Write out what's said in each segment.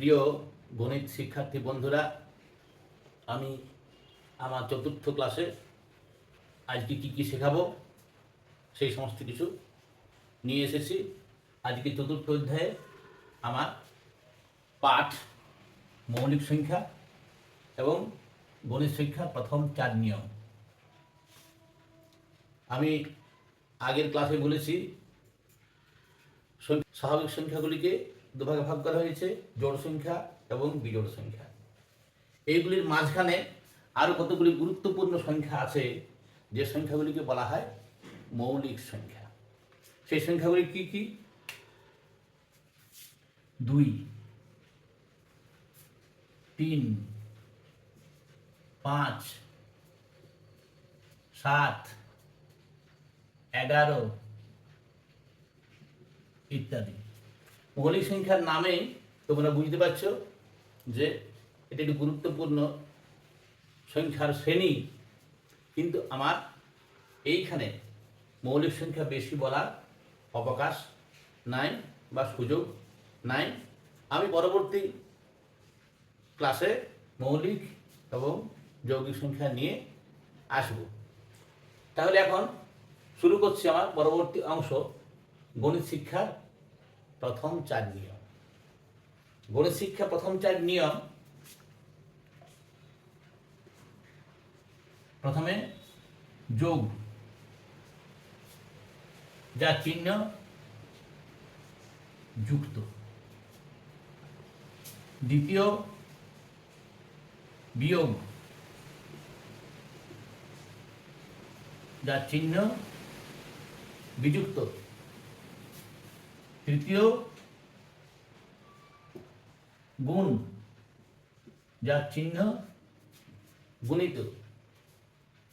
প্রিয় গণিত শিক্ষার্থী বন্ধুরা, আমি আমার চতুর্থ ক্লাসে আজকে কী কী শেখাবো সেই সমস্ত কিছু নিয়ে এসেছি। আজকে চতুর্থ অধ্যায়ে আমার পাঠ, মৌলিক সংখ্যা এবং গণিত শিক্ষা প্রথম চার নিয়ম। আমি আগের ক্লাসে বলেছি, স্বাভাবিক সংখ্যাগুলিকে দুভাগে ভাগ করা হয়েছে, জোড় সংখ্যা এবং বিজোড় সংখ্যা। এইগুলির মাঝখানে আরও কতগুলি গুরুত্বপূর্ণ সংখ্যা আছে, যে সংখ্যাগুলিকে বলা হয় মৌলিক সংখ্যা। সেই সংখ্যাগুলি কি কি? দুই, তিন, পাঁচ, সাত, এগারো, ইত্যাদি। মৌলিক সংখ্যার নামে তোমরা বুঝতে পারছ যে এটা একটি গুরুত্বপূর্ণ সংখ্যার শ্রেণি। কিন্তু আমার এইখানে মৌলিক সংখ্যা বেশি বলার অবকাশ নাই বা সুযোগ নাই। আমি পরবর্তী ক্লাসে মৌলিক এবং যৌগিক সংখ্যা নিয়ে আসব। তাহলে এখন শুরু করছি আমার পরবর্তী অংশ, গণিত শিক্ষার প্রথম চার নিয়ম। গণিত শিক্ষা প্রথম চার নিয়ম। প্রথমে যোগ। যার চিহ্ন যুক্ত। দ্বিতীয় বিয়োগ। যার চিহ্ন বিযুক্ত। তৃতীয় গুণ যার চিহ্ন গুণিত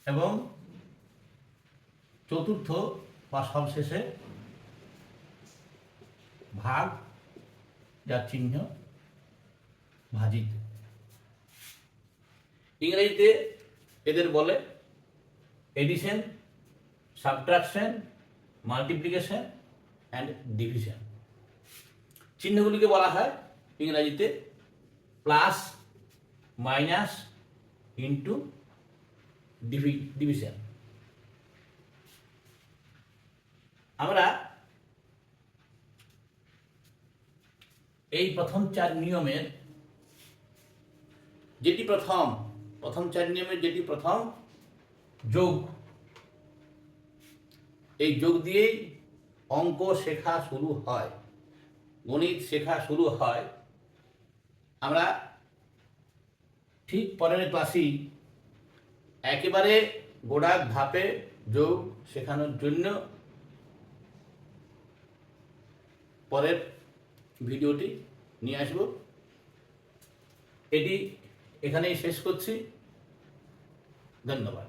এবং চতুর্থ বা সবশেষে ভাগ যার চিহ্ন ভাজিত। ইংরেজিতে এদের বলে addition subtraction multiplication and division চিহ্নগুলিকে বলা হয় ইংরাজিতে প্লাস, মাইনাস, ইন্টু ডিভিশন। আমরা এই প্রথম চার নিয়মের যেটি প্রথম প্রথম চার নিয়মের যেটি প্রথম যোগ, এই যোগ দিয়েই অঙ্ক শেখা শুরু হয়। গণিত শেখা শুরু হয়, আমরা ঠিক পরের ক্লাসেই একেবারে গোড়া ধাপে যোগ শেখানোর জন্য পরের ভিডিওটি নিয়ে আসব। এটি এখানেই শেষ করছি। ধন্যবাদ।